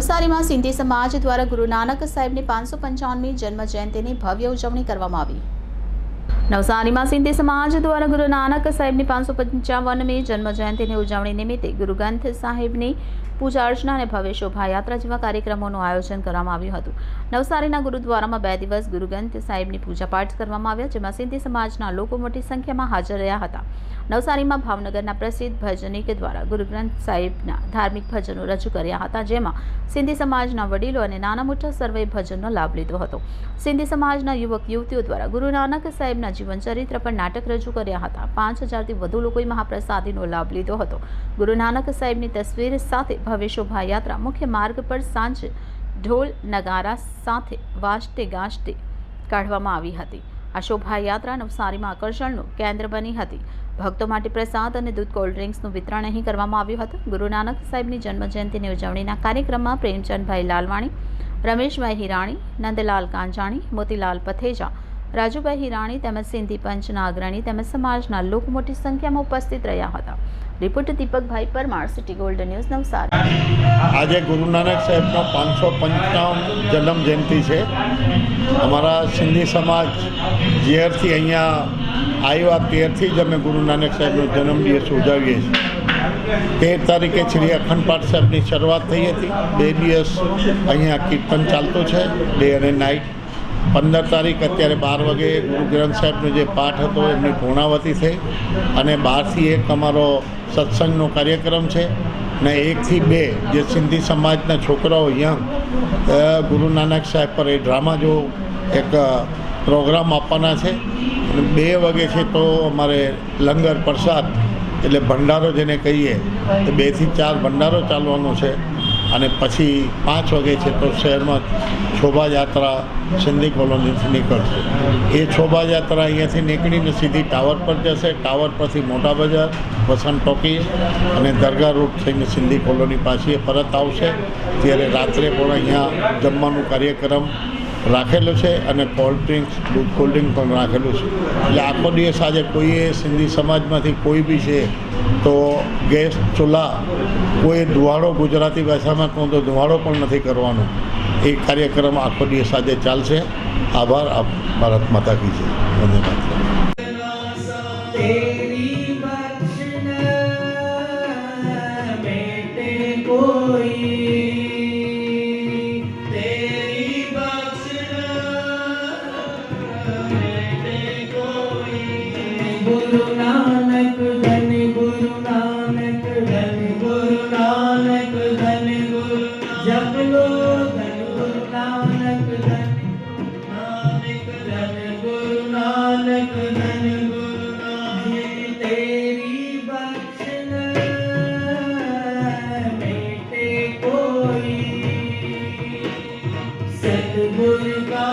નવસારીમાં સિંધી સમાજ દ્વારા ગુરુ નાનક સાહેબની પાંચસો પંચાવનમી જન્મ જયંતિની ભવ્ય ઉજવણી કરવામાં આવી. નવસારીમાં સિંધી સમાજ દ્વારા ગુરુ નાનક સાહેબની પાંચસો પંચાવનમી જન્મ જયંતિની ઉજવણી નિમિત્તે ગુરુ ગ્રંથ સાહેબની પૂજા અર્ચના અને ભવ્ય શોભાયાત્રા જેવા કાર્યક્રમોનું આયોજન કરવામાં આવ્યું હતું. નવસારીના ગુરુદ્વારામાં બે દિવસ ગુરુ ગ્રંથ સાહેબની પૂજાપાઠ કરવામાં આવ્યા, જેમાં સિંધી સમાજના લોકો મોટી સંખ્યામાં હાજર રહ્યા હતા. નવસારીમાં ભાવનગરના પ્રસિદ્ધ ભજનિક દ્વારા ગુરુ ગ્રંથ સાહેબના ધાર્મિક ભજનો રજૂ કર્યા હતા, જેમાં સિંધી સમાજના વડીલો અને નાના મોટા સર્વે ભજનનો લાભ લીધો હતો. સિંધી સમાજના યુવક યુવતીઓ દ્વારા ગુરુ નાનક સાહેબના જીવન ચરિત્ર પર નાટક રજૂ કર્યા હતા. પાંચ હજારથી વધુ લોકોએ મહાપ્રસાદીનો લાભ લીધો હતો. ગુરુ નાનક સાહેબની તસવીર સાથે ભવ્ય શોભાયાત્રા, મુખ્ય માર્ગ પર સાંજે ઢોલ નગારા સાથે વાજતે ગાજતે કાઢવામાં આવી હતી. આ શોભાયાત્રા નવસારીમાં આકર્ષણનું કેન્દ્ર બની હતી. ભક્તો માટે પ્રસાદ અને દૂધ કોલ્ડ ડ્રિંક્સનું વિતરણ અહીં કરવામાં આવ્યું હતું. ગુરુ નાનક સાહેબની જન્મજયંતિની ઉજવણીના કાર્યક્રમમાં પ્રેમચંદભાઈ લાલવાણી, રમેશભાઈ હિરાણી, નંદલાલ કાંજાણી, મોતીલાલ પથેજા રાજુભાઈ હિરાણી તેમજ સિંધી પંચના અગ્રણી તેમજ સમાજના લોકો મોટી સંખ્યામાં ઉપસ્થિત રહ્યા હતા. રિપોર્ટર દીપકભાઈ Parmar, City Gold News, Navsari. આજે ગુરુ નાનક સાહેબનો પાંચસો પંચાવન જન્મ જયંતિ છે. અમારા સિંધી સમાજ જ્યારથી અહીંયા આવ્યા ત્યારથી જ અમે ગુરુ નાનક સાહેબનો જન્મદિવસ ઉજવીએ છીએ. તેર તારીખે શ્રી અખંડ પાઠ સાહેબની શરૂઆત થઈ હતી. બે દિવસ અહીંયા કીર્તન ચાલતું છે, ડે અને નાઇટ. પંદર તારીખ અત્યારે બાર વાગે ગુરુ ગ્રંથ સાહેબનો જે પાઠ હતો, એમની પૂર્ણાવતી થઈ અને બારથી એક અમારો સત્સંગનો કાર્યક્રમ છે ને એકથી બે જે સિંધી સમાજના છોકરાઓ યંગ ગુરુ નાનક સાહેબ પર એ ડ્રામા જો એક પ્રોગ્રામ આપવાના છે. અને બે વાગે છે તો અમારે લંગર પ્રસાદ એટલે ભંડારો જેને કહીએ, તો બેથી ચાર ભંડારો ચાલવાનો છે. અને પછી પાંચ વાગે છે તો શહેરમાં શોભાયાત્રા સિંધી કોલોનીથી નીકળશે. એ શોભાયાત્રા અહીંયાથી નીકળીને સીધી ટાવર પર જશે. ટાવર પરથી મોટા બજાર, વસંત ટોકીઝ અને દરગાહ રૂટ થઈને સિંધી કોલોની પાછી પરત આવશે. ત્યારે રાત્રે પણ અહીંયા જમવાનું કાર્યક્રમ રાખેલો છે અને કોલ્ડ ડ્રિંક્સ દૂધ કોલ્ડ ડ્રિંક પણ રાખેલું છે. એટલે આખો દિવસ આજે કોઈએ સિંધી સમાજમાંથી કોઈ બી છે, તો ગેસ, ચૂલા, કોઈ ધુવાડો ગુજરાતી ભાષામાં કહું તો ધુવાડો પણ નથી કરવાનો. એ કાર્યક્રમ આખો દિવસ આજે ચાલશે. આભાર આપ ભારત માતા કી છે વંદે ਗੁਰੂ ਨਾਨਕ, ਧਨ ਗੁਰੂ ਨਾਨਕ, ਧਨ ਗੁਰੂ ਨਾਨਕ, ਧਨ ਗੁਰੂ ਜਪ ਲੋ, ਧਨ ਗੁਰੂ ਨਾਨਕ, ਧਨ ਨਾਨਕ ਧਨ ਗੁਰੂ ਨਾਨਕ, ਧਨ ਗੁਰੂ ਨਾਨਕ। ਤੇਰੀ ਬਖਸ਼ਨਾ ਮੇਟੇ ਕੋਈ। ਸਤਿਗੁਰ ਕਾ